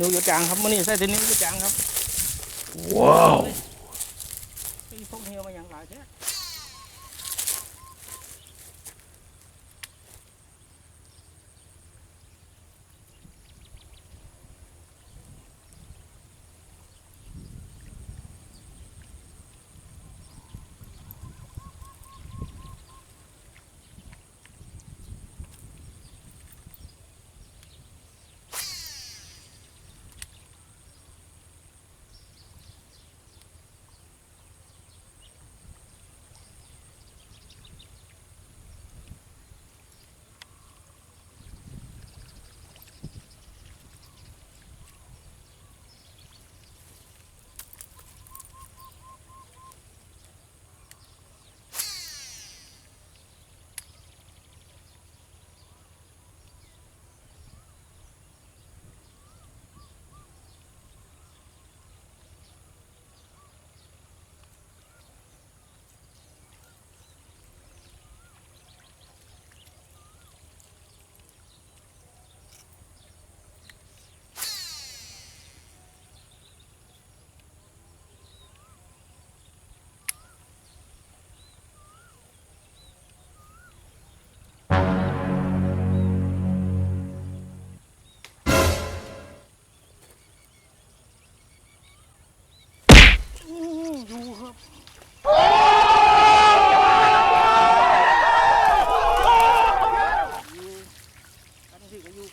นิ้วหยดยางครับมันนี่ใส่แต่นิ้วหยดยางครับว้าวไอ้พวกเหี่ยวมาอย่างหลายแท้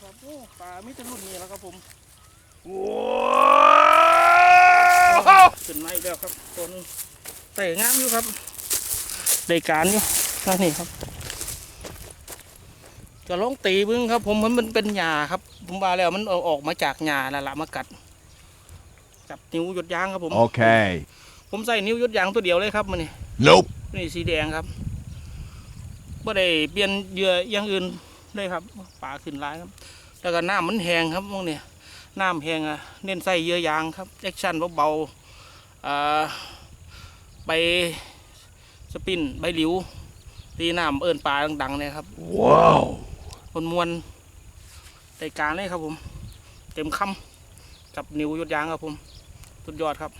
ครับโอ้ปลามิตรรุ่นนี้แล้วครับผมว้าวขึ้นมาอีกแล้วครับตัวหนึงเตะงามอยู่ครับได้การอยู่นั่นนี่ครับจะลองตีบึ้งครับ ผมมันมันเป็นหญ้าครับ ผมว่าแล้วมันเอาออกมาจากหญ้าแล้วละมากัดจับนิ้วหยดยางครับผม Okay. ผมใส่นิ้วหยดยางตัวเดียวเลยครับมันนี่ Nope. นี่สีแดงครับไม่ได้เปลี่ยนเหยื่ออย่างอื่น เลยครับปลาขึ้นร้ายครับ แล้วก็น้ำมันแห้งครับพวกเนี้ยน้ำแห้งอะเน้นใส่เหยื่อยางครับแอคชั่นเบาๆอ่าไปสปินใบหลิว ตีน้ำเอินปลาดังๆเนี่ยครับ Wow. มวนมวนๆรายการเลยครับผม เต็มคำกับนิ้วหยดยางครับผม สุดยอดครับ